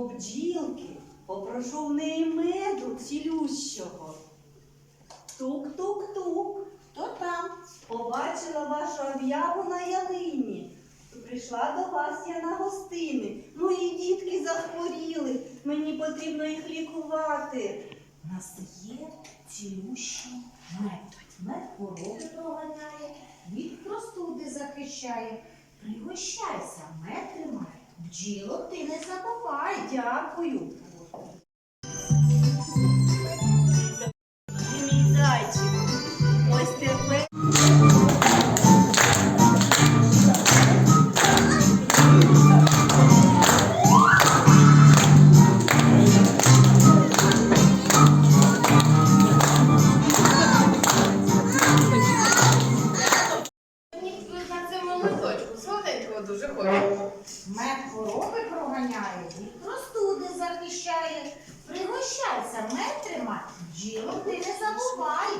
до бджілки, попрошу в неї меду цілющого. Тук-тук-тук, хто там побачила вашу об'яву на ялині. Прийшла до вас я на гостини. Мої дітки захворіли. Мені потрібно їх лікувати. Настає цілющий мед. Мед хвороби доганяє, від простуди захищає. Пригощайся, мед тримай. Бджілок ти не забувай. Дякую. Мій зайчик. Ось тепер. Пригощайся, метрима, діло ти не забувай.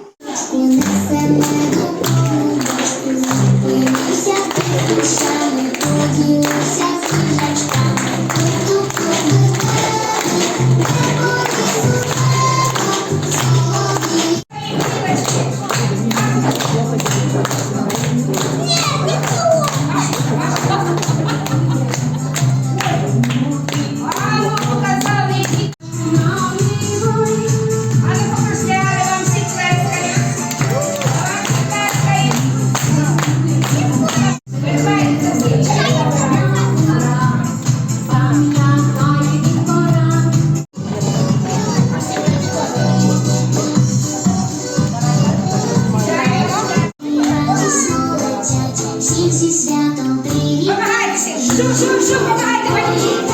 是是我的爱加